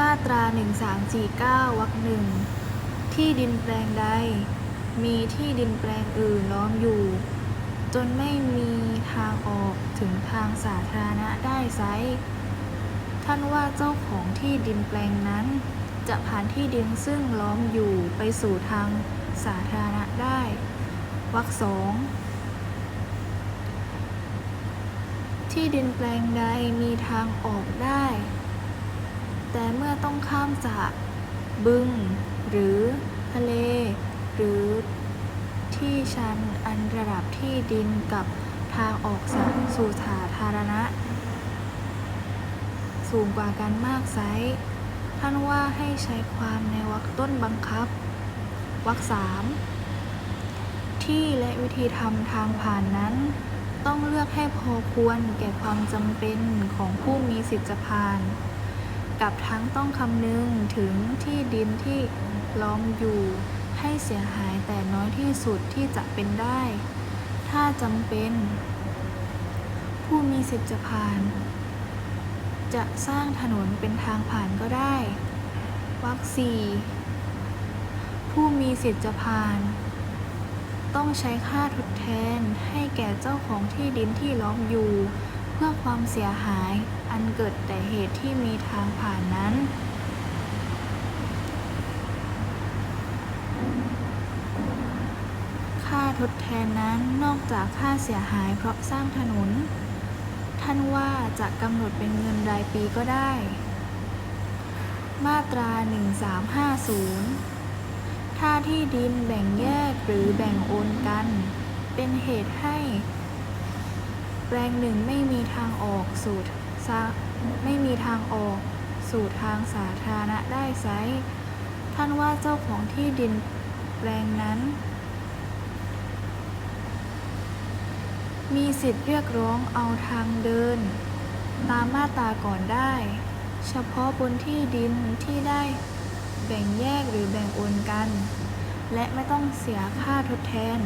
มาตรา 1349 วรรคหนึ่ง ที่ดินแปลงใด มีที่ดินแปลงอื่นล้อมอยู่ จนไม่มีทางออกถึงทางสาธารณะได้ไซท่านว่าเจ้าของที่ดินแปลงนั้น จะผ่านที่ดินซึ่งล้อมอยู่ไปสู่ทางสาธารณะได้วรรคสองที่ดินแปลงใดมีทางออกได้ แต่เมื่อต้องข้ามจากบึง หรือทะเล หรือที่ชันอันระดับที่ดินกับทางออกส,สู่สาธารณะ สูงกว่ากันมากไซท่านว่าให้ใช้ความในวรรคต้นบังคับวรรคสามที่และวิธีทำทางผ่านนั้น ต้องเลือกให้พอควรแก่ความจำเป็นของผู้มีสิทธิจะผ่าน กับทั้งต้องคำนึงถึงที่ดินที่ล้อมอยู่ ให้เสียหายแต่น้อยที่สุดที่จะเป็นได้ ถ้าจำเป็น ผู้มีสิทธิจะผ่าน จะสร้างถนนเป็นทางผ่านก็ได้วรรคสี่ผู้มีสิทธิจะผ่าน ต้องใช้ค่าทดแทนให้แก่เจ้าของที่ดินที่ล้อมอยู่ เพื่อความเสียหายอันเกิดแต่เหตุที่มีทางผ่านนั้น ค่าทดแทนนั้นนอกจากค่าเสียหายเพราะสร้างถนน ท่านว่าจะกำหนดเป็นเงินรายปีก็ได้ มาตรา 1350 ถ้าที่ดินแบ่งแยกหรือแบ่งโอนกัน เป็นเหตุให้ แปลงหนึ่งไม่มีทางออกสู่ไม่มีทางออกสู่ทางสาธารณะได้ไซร้ท่านว่าเจ้าของที่ดินแปลงนั้น มีสิทธิ์เรียกร้องเอาทางเดิน ตามมาตราก่อนได้ เฉพาะบนที่ดินที่ได้แบ่งแยกหรือแบ่งโอนกัน และไม่ต้องเสียค่าทดแทน